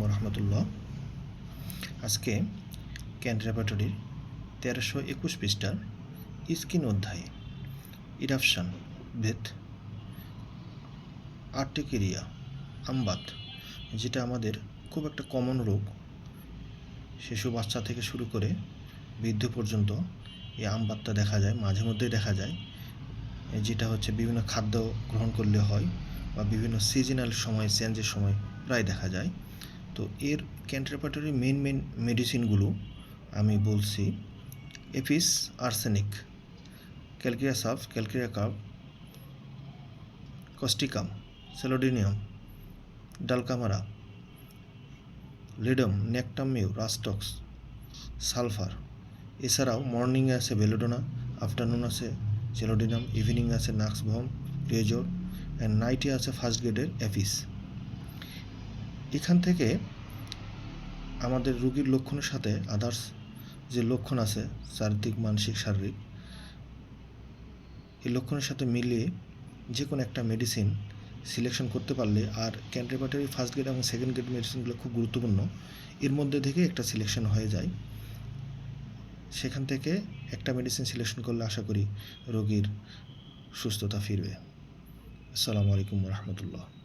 রহমতুল্লাহ আজকে ক্যান্ট রেপাটরির তেরোশো একুশ পৃষ্ঠার স্কিন অধ্যায়ে ইরাপশান ভেদ আর্টিকেরিয়া আমবাত যেটা আমাদের খুব একটা কমন রোগ। শিশু, বাচ্চা থেকে শুরু করে বৃদ্ধ পর্যন্ত এই আমবাতটা দেখা যায়, মাঝে মধ্যেই দেখা যায়, যেটা হচ্ছে বিভিন্ন খাদ্য গ্রহণ করলে হয় বা বিভিন্ন সিজনাল সময় চেঞ্জের সময় প্রায় দেখা যায়। তো এর ক্যান্ট্রেপাটরি মেন মেন মেডিসিনগুলো আমি বলছি এফিস আর্সেনিক ক্যালকিরিয়া সাফ ক্যালকিরিয়া কাপ, কস্টিকাম, সেলোডিনিয়াম, ডালকামারা, লিডম নেকটামিউ রাস্টক্স, সালফার। এছাড়াও মর্নিংয়ে আছে বেলোডোনা, আফটারনুন আছে সেলোডিনাম, ইভিনিং আছে নাক্সভম ক্রিয়েজোর অ্যান্ড নাইটে আছে ফার্স্ট গ্রেডের অ্যাফিস এখান থেকে আমাদের রোগীর লক্ষণের সাথে আদার্স যে লক্ষণ আছে চারিত্রিক মানসিক, শারীরিক, এই লক্ষণের সাথে মিলিয়ে যে কোনো একটা মেডিসিন সিলেকশন করতে পারলে আর ক্যান্ট্রিপাটারি ফার্স্ট গ্রেড এবং সেকেন্ড গ্রেড মেডিসিনগুলো খুব গুরুত্বপূর্ণ। এর মধ্যে থেকে একটা সিলেকশন হয়ে যায়। সেখান থেকে একটা মেডিসিন সিলেকশন করলে আশা করি রোগীর সুস্থতা ফিরবে। আসসালামু আলাইকুম রহমতুল্লাহ।